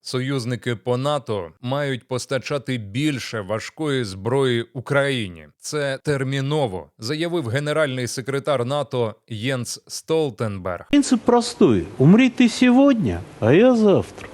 Союзники по НАТО мають постачати більше важкої зброї Україні. Це терміново заявив генеральний секретар НАТО Єнс Столтенберг. Принцип простой. Умри сьогодні, а я завтра.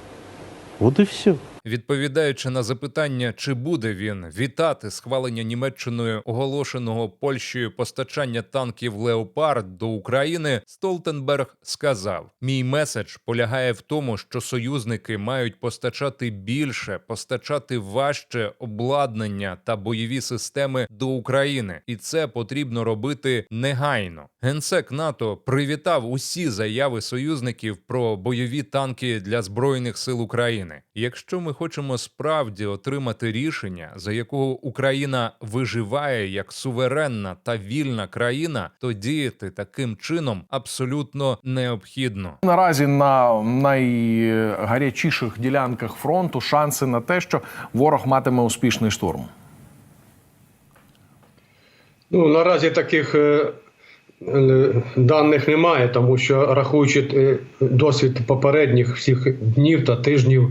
От і все. Відповідаючи на запитання, чи буде він вітати схвалення Німеччиною оголошеного Польщею постачання танків Леопард до України, Столтенберг сказав: Мій меседж полягає в тому, що союзники мають постачати більше, постачати важче обладнання та бойові системи до України, і це потрібно робити негайно. Генсек НАТО привітав усі заяви союзників про бойові танки для збройних сил України. Якщо ми хочемо справді отримати рішення, за якого Україна виживає як суверенна та вільна країна, то діяти таким чином абсолютно необхідно. Наразі на найгарячіших ділянках фронту шанси на те, що ворог матиме успішний штурм. Ну, наразі таких е, даних немає, тому що рахуючи е, досвід попередніх всіх днів та тижнів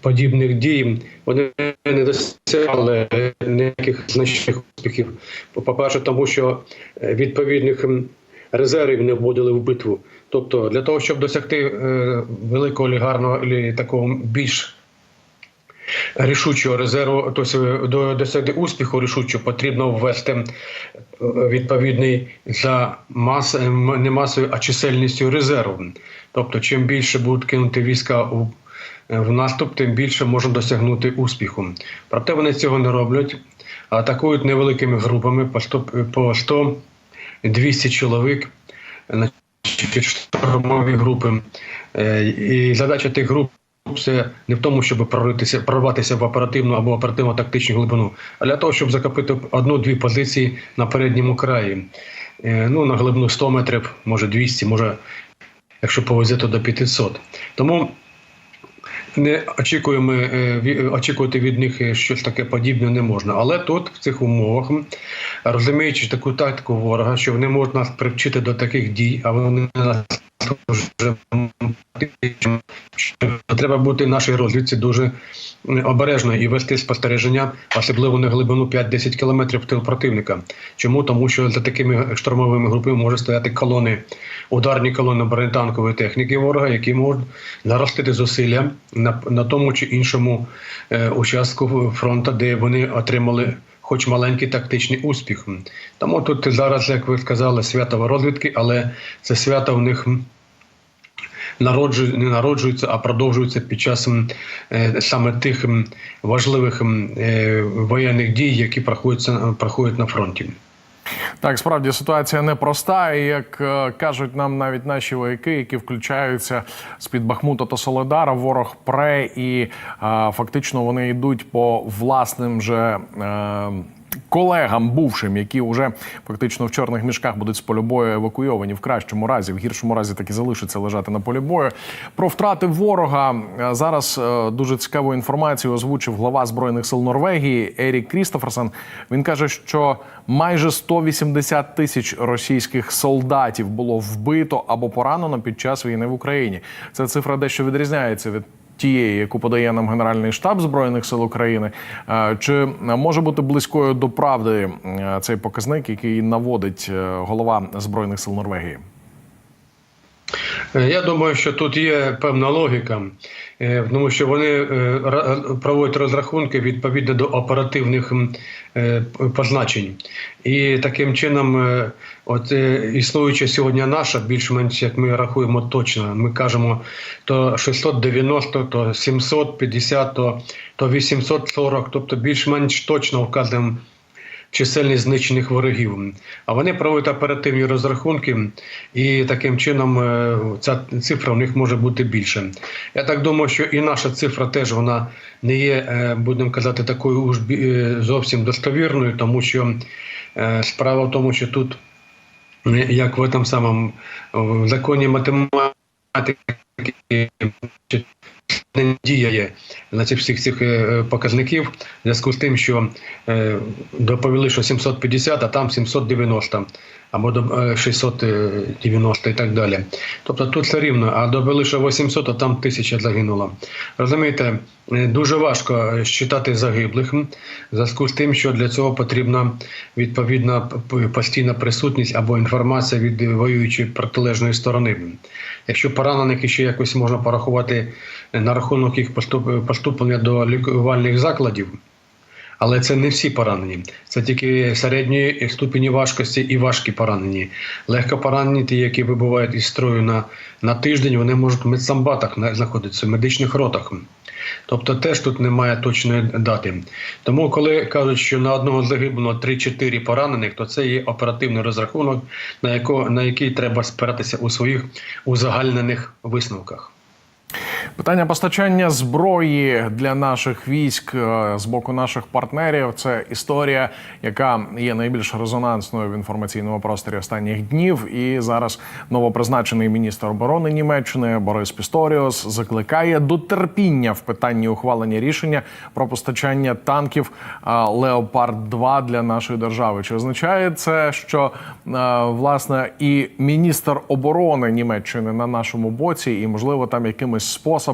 подібних дій, вони не досягали ніяких значних успіхів. По-перше, тому що е, відповідних резервів не вводили в битву. Тобто, для того, щоб досягти е, великого олігарного або такого більш рішучого резерву, тобто до досягти успіху рішучого потрібно ввести е, відповідний за мас, не масою, а чисельністю резерву. Тобто, чим більше будуть кинути війська у е, в наступ, тим більше можна досягнути успіху. Проте вони цього не роблять, атакують невеликими групами по 100, по 100 200 чоловік, штурмові групи. Е, І задача тих груп це не в тому, щоб прорватися, прорватися в оперативну або оперативно-тактичну глибину, а для того, щоб захопити одну-дві позиції на передньому краї. Е, Ну, на глибину 100 метрів, може 200, може, якщо повезе, то до 500. Тому не очікуємо е, очікувати від них е, щось таке подібне не можна. Але тут, в цих умовах, розуміючи таку тактику ворога, що вони можуть нас привчити до таких дій, а вони нас вже що треба бути нашій розвідці дуже м, обережною і вести спостереження, особливо на глибину 5-10 кілометрів тил противника. Чому? Тому що за такими штурмовими групами може стояти колони, ударні колони бронетанкової техніки ворога, які можуть наростити зусилля на, на тому чи іншому е, участку фронту, де вони отримали. Хоч маленький тактичний успіх. Тому тут зараз, як ви сказали, свято розвідки, але це свято в них народжують, не народжуються, а продовжуються під час е, саме тих важливих е, воєнних дій, які проходять, на фронті. Так, справді ситуація непроста. І як е, кажуть нам навіть наші вояки, які включаються з під Бахмута та Соледара, ворог пре, і е, фактично вони йдуть по власним же. Е, Колегам бувшим, які вже фактично в чорних мішках будуть з полю бою евакуйовані в кращому разі, в гіршому разі таки залишаться лежати на полі бою. Про втрати ворога е, зараз е, дуже цікаву інформацію озвучив глава збройних сил Норвегії Ерік Крістоферсен. Він каже, що майже 180 тисяч російських солдатів було вбито або поранено під час війни в Україні. Ця цифра дещо відрізняється від. Тієї, яку подає нам Генеральний штаб збройних сил України, Е, чи може бути близькою до правди е, цей показник, який наводить е, голова збройних сил Норвегії? Е, Я думаю, що тут є певна логіка, е, тому що вони е, проводять розрахунки відповідно до оперативних позначень. І таким чином, от існуюча сьогодні наша, більш-менш як ми рахуємо точно, ми кажемо то 690, то 750, то, то 840, тобто більш-менш точно вказуємо чисельність знищених ворогів. А вони проводять оперативні розрахунки, і таким чином е, ця цифра в них може бути більше. Я так думаю, що і наша цифра теж вона не є, е, будемо казати, такою е, зовсім достовірною, тому що справа в тому, що тут, як в этом самому в законі математики. Не діє на цих всіх цих е, показників в зв'язку з тим, що е, доповіли, що 750, а там 790 або е, 690 і так далі. Тобто тут все рівно, а довели, що 800, а там 1000 загинуло. Розумієте, е, дуже важко считати загиблих в зв'язку з тим, що для цього потрібна відповідна постійна присутність або інформація від воюючої протилежної сторони. Якщо поранених ще якось можна порахувати на рахунок їх поступ- поступлення до лікувальних закладів, але це не всі поранені. Це тільки середньої ступені важкості і важкі поранені. Легко поранені, ті, які вибувають із строю на, на тиждень, вони можуть в медсамбатах знаходитися, в медичних ротах. Тобто теж тут немає точної дати. Тому, коли кажуть, що на одного загиблого 3-4 поранених, то це є оперативний розрахунок, на, яко, на який треба спиратися у своїх узагальнених висновках. Питання постачання зброї для наших військ е, з боку наших партнерів це історія, яка є найбільш резонансною в інформаційному просторі останніх днів. І зараз новопризначений міністр оборони Німеччини Борис Пісторіус закликає до терпіння в питанні ухвалення рішення про постачання танків Леопард 2 для нашої держави. Чи означає це, що е, власне і міністр оборони Німеччини на нашому боці, і можливо там якимись способами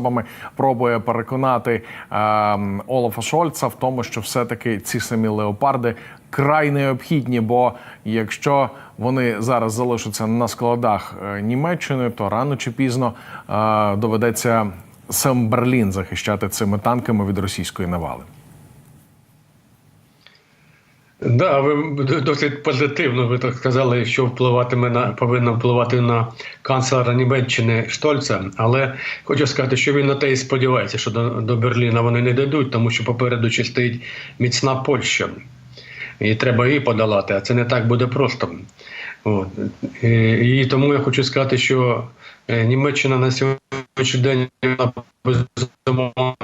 пробує переконати е, Олафа Шольца в тому, що все-таки ці самі леопарди край необхідні. Бо якщо вони зараз залишаться на складах е, Німеччини, то рано чи пізно е, доведеться сам Берлін захищати цими танками від російської навали. Да, ви досить позитивно. Ви так сказали, що впливатиме на повинно впливати на канцлера Німеччини Штольца. Але хочу сказати, що він на те і сподівається, що до, до Берліна вони не дадуть, тому що попереду ще стоїть міцна Польща. І треба її подолати, а це не так буде просто. От. І, і тому я хочу сказати, що е, Німеччина на сьогоднішній день безумовно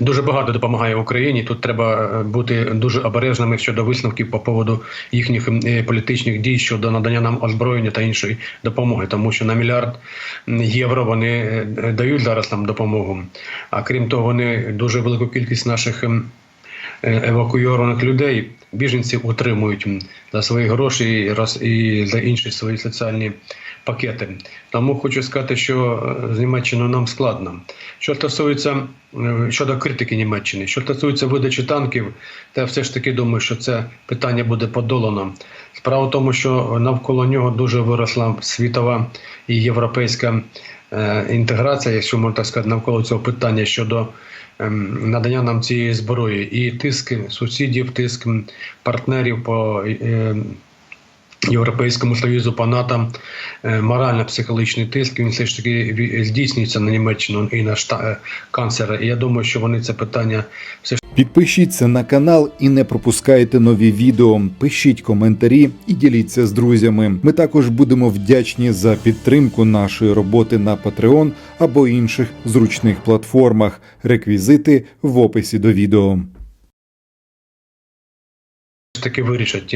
дуже багато допомагає Україні. Тут треба е, бути дуже обережними щодо висновків по поводу їхніх е, політичних дій щодо надання нам озброєння та іншої допомоги, тому що на мільярд євро вони е, дають зараз нам допомогу. А крім того, вони дуже велику кількість наших. Е, Евакуйованих людей біженців утримують за свої гроші і і за інші свої соціальні пакети. Тому хочу сказати, що е, з Німеччиною нам складно. Що стосується щодо критики Німеччини, що стосується видачі танків, то я все ж таки думаю, що це питання буде подолано. Справа в тому, що навколо нього дуже виросла світова і європейська інтеграція, якщо можна так сказати, навколо цього питання щодо ем, надання нам цієї зброї, і тиск сусідів, тиск партнерів по е, Європейському Союзу по НАТО, е, морально-психологічний тиск, він все ж таки здійснюється на Німеччину і на шта- е, канцлера. І я думаю, що вони це питання все ж Підпишіться на канал і не пропускайте нові відео. Пишіть коментарі і діліться з друзями. Ми також будемо вдячні за підтримку нашої роботи на Patreon або інших зручних платформах. Реквізити в описі до відео. таки вирішать